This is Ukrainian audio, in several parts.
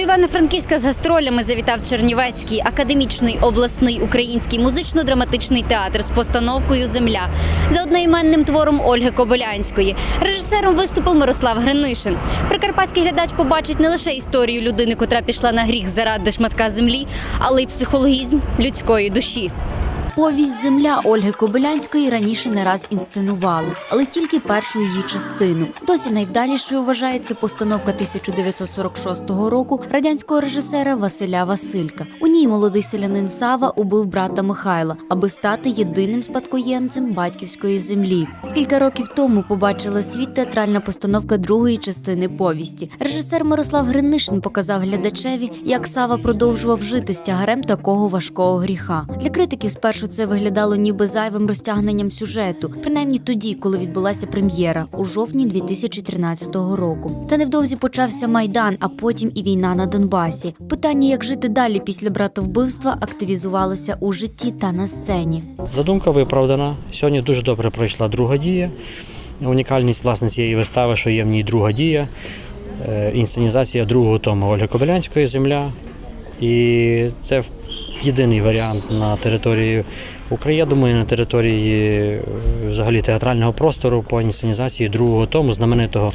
До Івано-Франківська з гастролями завітав Чернівецький академічний обласний український музично-драматичний театр з постановкою Земля за одноіменним твором Ольги Кобилянської. Режисером виступив Мирослав Гринишин. Прикарпатський глядач побачить не лише історію людини, котра пішла на гріх заради шматка землі, але й психологізм людської душі. Повість Земля Ольги Кобилянської раніше не раз інсценували, але тільки першу її частину. Досі найвдалішою вважається постановка 1946 року радянського режисера Василя Василька. У ній молодий селянин Сава убив брата Михайла, аби стати єдиним спадкоємцем батьківської землі. Кілька років тому побачила світ театральна постановка другої частини повісті. Режисер Мирослав Гринишин показав глядачеві, як Сава продовжував жити з тягарем такого важкого гріха. Для критиків спершу це виглядало ніби зайвим розтягненням сюжету, принаймні тоді, коли відбулася прем'єра у жовтні 2013 року. Та невдовзі почався майдан, а потім і війна на Донбасі. Питання, як жити далі після братовбивства, активізувалося у житті та на сцені. Задумка виправдана. Сьогодні дуже добре пройшла друга дія. Унікальність власне цієї вистави, що є в ній друга дія, е, інсценізація другого тому Ольги Кобилянської Земля. І це єдиний варіант на території України, я думаю, на території е, взагалі театрального простору по інсценізації другого тому знаменитого.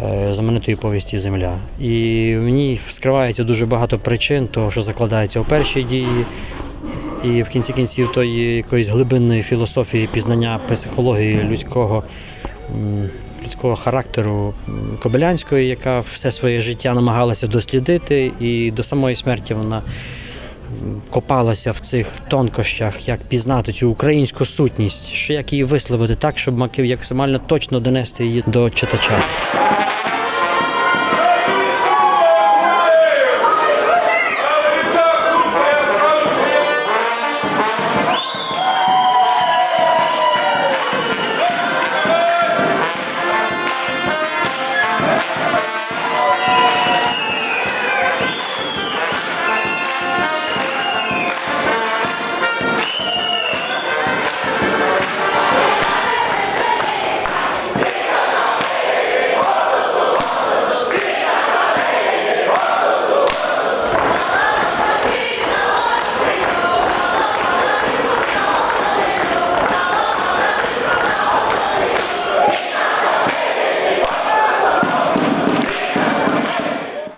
е, Знаменитої повісті Земля. І в ній скривається дуже багато причин того, що закладається у першій дії, і в кінці кінців тої якоїсь глибинної філософії пізнання психології людського, людського характеру Кобилянської, яка все своє життя намагалася дослідити, і до самої смерті вона копалася в цих тонкощах, як пізнати цю українську сутність, що як її висловити так, щоб максимально точно донести її до читача.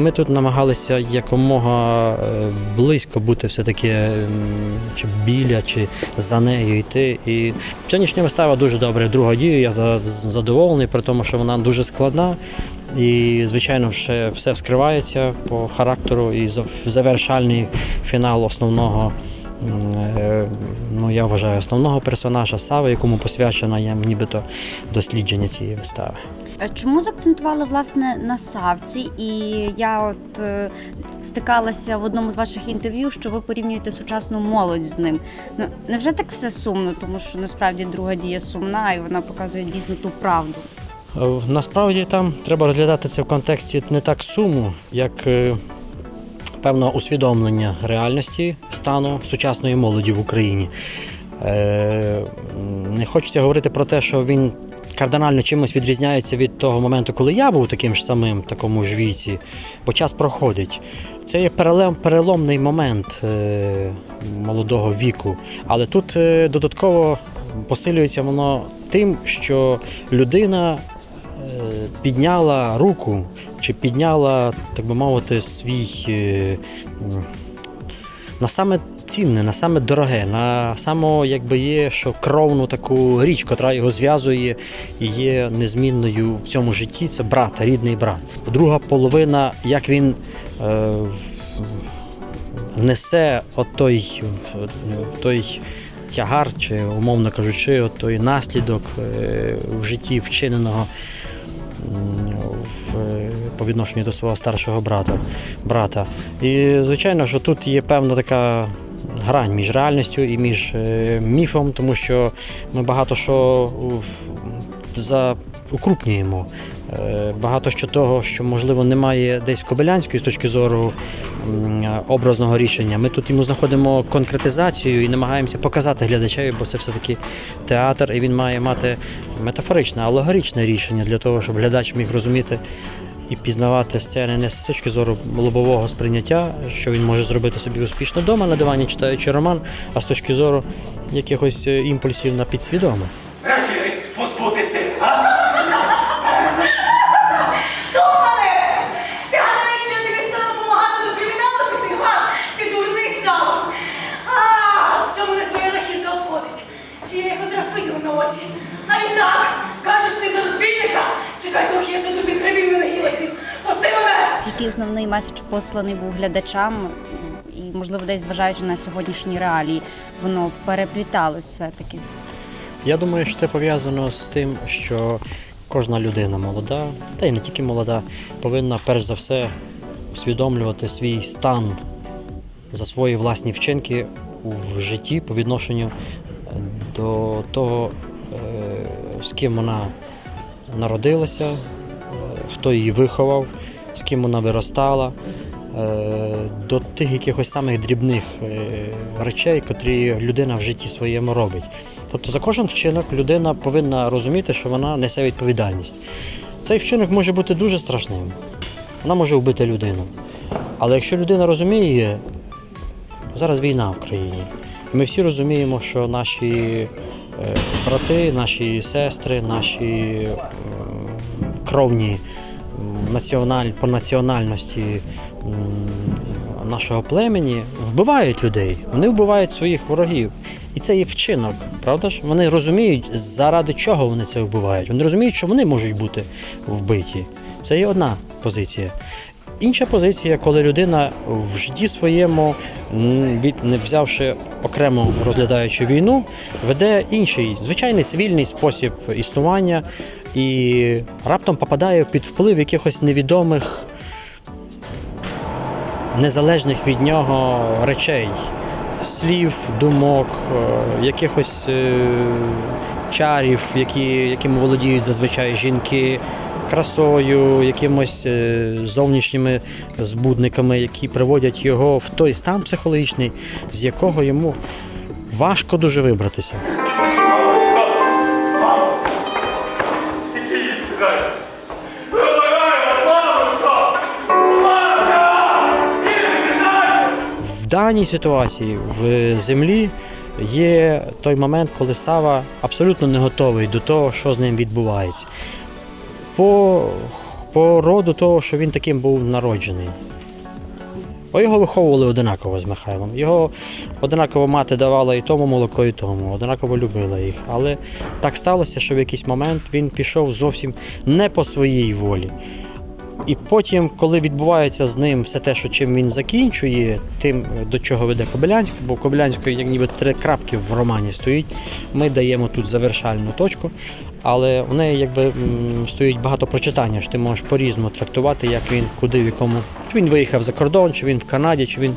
Ми тут намагалися якомога е, близько бути все-таки чи біля, чи за нею йти. І сьогоднішня вистава дуже добре. Друга дія, я задоволений, при тому, що вона дуже складна. І, звичайно, ще все вскривається по характеру і завершальний фінал основного. е, Ну, я вважаю основного персонажа Сави, якому посвячено є нібито дослідження цієї вистави. Е, Чому закцентували власне на Савці? І я от е, стикалася в одному з ваших інтерв'ю, що ви порівнюєте сучасну молодь з ним. Ну невже так все сумно, тому що насправді друга дія сумна, і вона показує дійсно ту правду. Е, Насправді там треба розглядати це в контексті не так суму, як певного усвідомлення реальності стану сучасної молоді в Україні. Не хочеться говорити про те, що він кардинально чимось відрізняється від того моменту, коли я був таким ж самим, такому ж віці, бо час проходить. Це є перелом, переломний момент е, молодого віку. Але тут е, додатково посилюється воно тим, що людина е, підняла руку чи підняла, так би мовити, свій е, на саме цінне, на саме дороге, на саме, якби є, що кровну таку річ, котра його зв'язує і є незмінною в цьому житті, це брат, рідний брат. Друга половина, як він е, несе от той, тягар, чи, умовно кажучи, той наслідок е, в житті вчиненого в, по відношенню до свого старшого брата. брата. І звичайно, що тут є певна така грань між реальністю і між е, міфом, тому що ми багато що укрупнюємо. Е, Багато що того, що можливо немає десь Кобилянської з точки зору образного рішення. Ми тут йому знаходимо конкретизацію і намагаємося показати глядачеві, бо це все-таки театр, і він має мати метафоричне, алегоричне рішення для того, щоб глядач міг розуміти і пізнавати сцени не з точки зору лобового сприйняття, що він може зробити собі успішно вдома на дивані, читаючи роман, а з точки зору якихось е, імпульсів на підсвідоме. Який основний меседж посланий був глядачам, і можливо, десь зважаючи на сьогоднішні реалії, воно перепліталось все-таки. Я думаю, що це пов'язано з тим, що кожна людина молода, та й не тільки молода, повинна перш за все усвідомлювати свій стан за свої власні вчинки в житті по відношенню до того, е, з ким вона народилася, е, хто її виховав, з ким вона виростала, е, до тих якихось самих дрібних е, речей, котрі людина в житті своєму робить. Тобто за кожен вчинок людина повинна розуміти, що вона несе відповідальність. Цей вчинок може бути дуже страшним. Вона може вбити людину. Але якщо людина розуміє, зараз війна в країні. Ми всі розуміємо, що наші е, брати, наші сестри, наші кровні національ, по національності нашого племені вбивають людей. Вони вбивають своїх ворогів. І це є вчинок, правда ж? Вони розуміють, заради чого вони це вбивають. Вони розуміють, що вони можуть бути вбиті. Це є одна позиція. Інша позиція, коли людина в житті своєму, не взявши окремо розглядаючи війну, веде інший звичайний цивільний спосіб існування і раптом попадає під вплив якихось невідомих, незалежних від нього речей, слів, думок, е, якихось е, чарів, які, якими володіють зазвичай жінки, красою, якимось е, зовнішніми збудниками, які приводять його в той стан психологічний, з якого йому важко дуже вибратися. В даній ситуації в землі є той момент, коли Сава абсолютно не готовий до того, що з ним відбувається. По, по роду того, що він таким був народжений. Бо його виховували одинаково з Михайлом. Його одинаково мати давала і тому молоко, і тому, одинаково любила їх. Але так сталося, що в якийсь момент він пішов зовсім не по своїй волі. І потім, коли відбувається з ним все те, що чим він закінчує, тим, до чого веде Кобилянська, бо Кобилянської, як ніби три крапки в романі стоїть, ми даємо тут завершальну точку. Але в неї якби стоїть багато прочитання, що ти можеш по-різному трактувати, як він, куди, в якому. Чи він виїхав за кордон, чи він в Канаді, чи він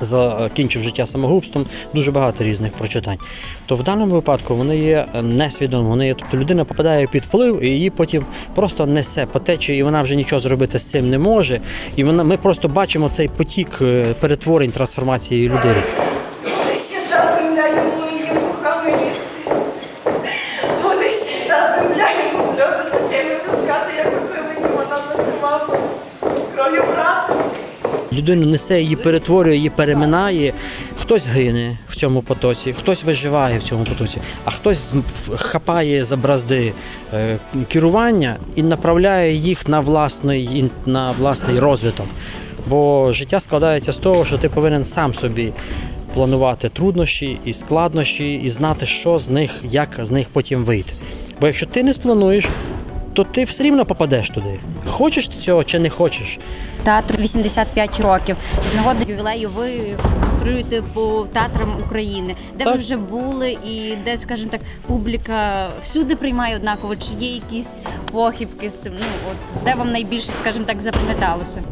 закінчив життя самогубством, дуже багато різних прочитань. То в даному випадку вони є несвідомо. Вони є, тобто людина попадає під вплив і її потім просто несе по течії, і вона вже нічого зробити з цим не може. І вона, ми просто бачимо цей потік е, перетворень трансформації людини. Буде ще та земля йому і її руками їсти. Буде ще та земля йому сльози з очей витискати, як оце мені вона закривала кров'ю брата. Людину несе, її перетворює, її переминає. Хтось гине в цьому потоці, хтось виживає в цьому потоці, а хтось хапає за бразди е, керування і направляє їх на власний, на власний розвиток. Бо життя складається з того, що ти повинен сам собі планувати труднощі і складнощі, і знати, що з них, як з них потім вийти. Бо якщо ти не сплануєш, то ти все рівно попадеш туди. Хочеш ти цього чи не хочеш. Театру 85 років. З нагоди ювілею ви гастролюєте по театрам України, де ви вже були, і де, скажімо так, публіка всюди приймає однаково. Чи є якісь похибки з цим? Ну от де вам найбільше, скажімо так, запам'яталося?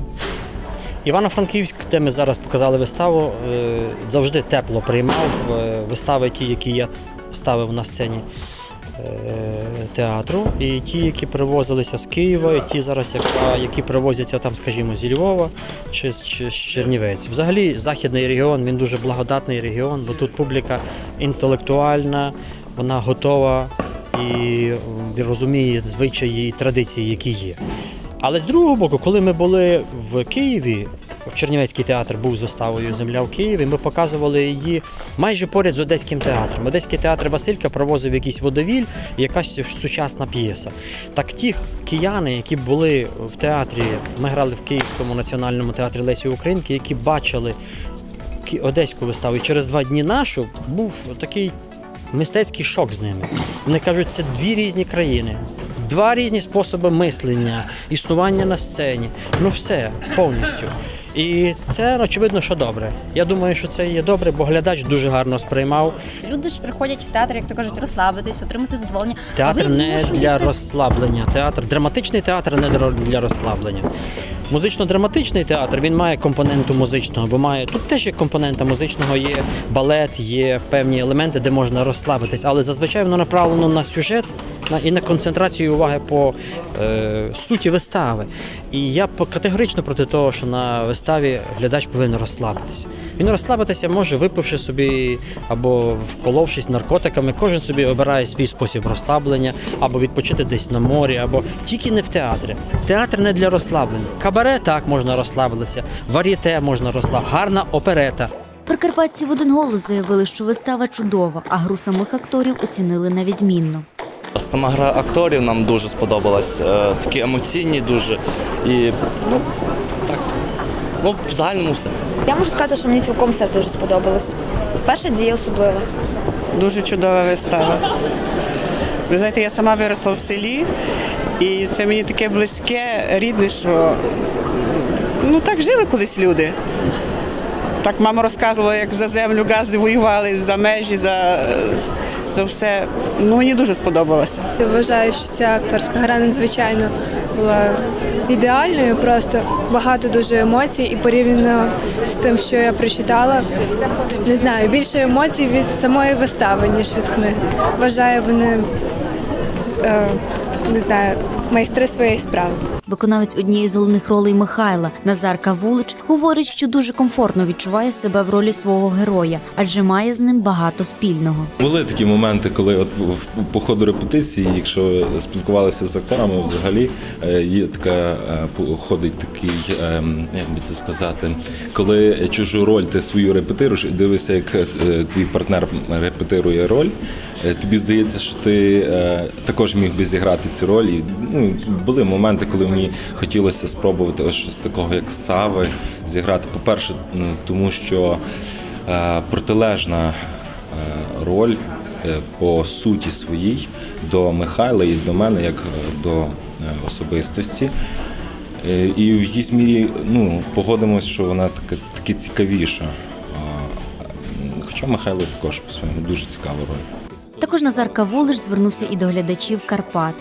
Івано-Франківськ, де ми зараз показали виставу, е, завжди тепло приймав е, вистави, ті, які я ставив на сцені театру, і ті, які привозилися з Києва, і ті зараз, які привозяться там, скажімо, зі Львова чи з Чернівець. Взагалі, західний регіон він дуже благодатний регіон, бо тут публіка інтелектуальна, вона готова і розуміє звичаї і традиції, які є. Але з другого боку, коли ми були в Києві, Чернівецький театр був з виставою Земля в Києві. Ми показували її майже поряд з Одеським театром. Одеський театр Василька провозив якийсь водовіль і якась сучасна п'єса. Так ті кияни, які були в театрі, ми грали в Київському національному театрі Лесі Українки, які бачили одеську виставу і через два дні нашу, був такий мистецький шок з ними. Вони кажуть, це дві різні країни, два різні способи мислення, існування на сцені. Ну все, повністю. І це очевидно, що добре. Я думаю, що це є добре, бо глядач дуже гарно сприймав. Люди ж приходять в театр, як то кажуть, розслабитись, отримати задоволення. Театр не для розслаблення. Театр, драматичний театр не для- розслаблення. Музично-драматичний театр він має компоненту музичного, бо має тут теж є компонента музичного, є балет, є певні елементи, де можна розслабитись, але зазвичай воно направлено на сюжет і на концентрацію уваги по е, суті вистави. І я категорично проти того, що на виставі глядач повинен розслабитися. Він розслабитися може, випивши собі або вколовшись наркотиками. Кожен собі обирає свій спосіб розслаблення, або відпочити десь на морі, або тільки не в театрі. Театр не для розслаблення. Кабаре так можна розслабитися, вар'єте можна розслабитися, гарна оперета. Прикарпатці в один голос заявили, що вистава чудова, а гру самих акторів оцінили на відмінно. Сама гра акторів нам дуже сподобалась. Е, Такі емоційні дуже. І ну, так. Ну, в загальному все. Я можу сказати, що мені цілком все дуже сподобалось. Перша дія особливо. Дуже чудова вистава. Ви знаєте, я сама виросла в селі, і це мені таке близьке, рідне, що ну так жили колись люди. Так мама розказувала, як за землю гази воювали, за межі, за, за все. Ну, мені дуже сподобалося. Я вважаю, що ця акторська гра надзвичайно була ідеальною, просто багато дуже емоцій і порівняно з тим, що я прочитала, не знаю, більше емоцій від самої вистави, ніж від книги. Вважаю, вони е, не знаю, майстри своєї справи. Виконавець однієї з головних ролей Михайла Назарка Вулич говорить, що дуже комфортно відчуває себе в ролі свого героя, адже має з ним багато спільного. Були такі моменти, коли от по ходу репетиції, якщо спілкувалися з акторами, взагалі е, є така е, ходить такий, ем, як би це сказати, коли чужу роль ти свою репетируєш і дивишся, як е, твій партнер репетирує роль. е, Тобі здається, що ти е, також міг би зіграти цю роль. І, ну, були моменти, коли мені хотілося спробувати ось щось такого, як Сави, зіграти. По-перше, ну, тому що е, протилежна е, роль е, по суті своїй до Михайла і до мене, як е, до е, особистості. І в якійсь мірі ну, погодимось, що вона така, таки цікавіша. Хоча Михайло також по-своєму дуже цікава роль. Також Назарка Вулич звернувся і до глядачів Карпат.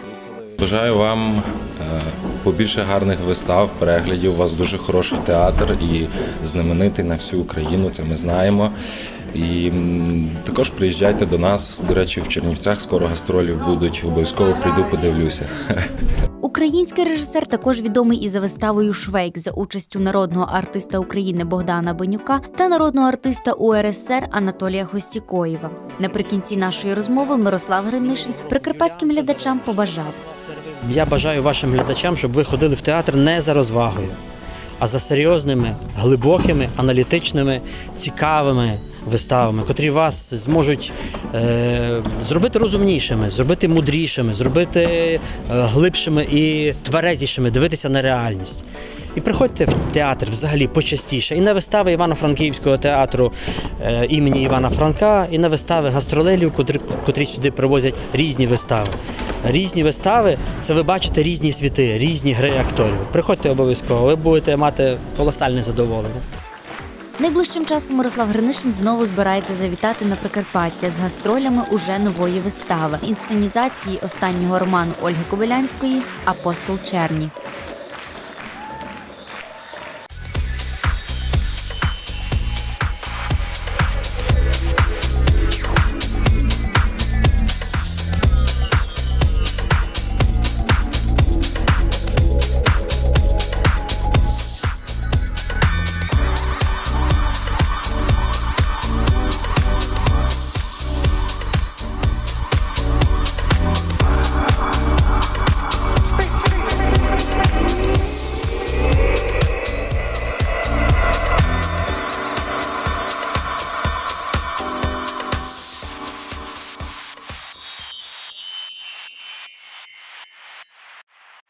Бажаю вам е, побільше гарних вистав, переглядів. У вас дуже хороший театр і знаменитий на всю Україну, це ми знаємо. І також приїжджайте до нас. До речі, в Чернівцях скоро гастролі будуть. Обов'язково прийду, подивлюся. Український режисер також відомий і за виставою Швейк за участю народного артиста України Богдана Бенюка та народного артиста УРСР Анатолія Хостікоєва. Наприкінці нашої розмови Мирослав Гринишин прикарпатським глядачам побажав. Я бажаю вашим глядачам, щоб ви ходили в театр не за розвагою, а за серйозними, глибокими, аналітичними, цікавими виставами, котрі вас зможуть е, зробити розумнішими, зробити мудрішими, зробити е, глибшими і тверезішими, дивитися на реальність. І приходьте в театр взагалі почастіше. І на вистави Івано-Франківського театру е, імені Івана Франка, і на вистави гастролерів, котрі, котрі сюди привозять різні вистави. Різні вистави це ви бачите різні світи, різні гри акторів. Приходьте обов'язково, ви будете мати колосальне задоволення. Найближчим часом Мирослав Гринишин знову збирається завітати на Прикарпаття з гастролями уже нової вистави інсценізації останнього роману Ольги Кобилянської Апостол Черні.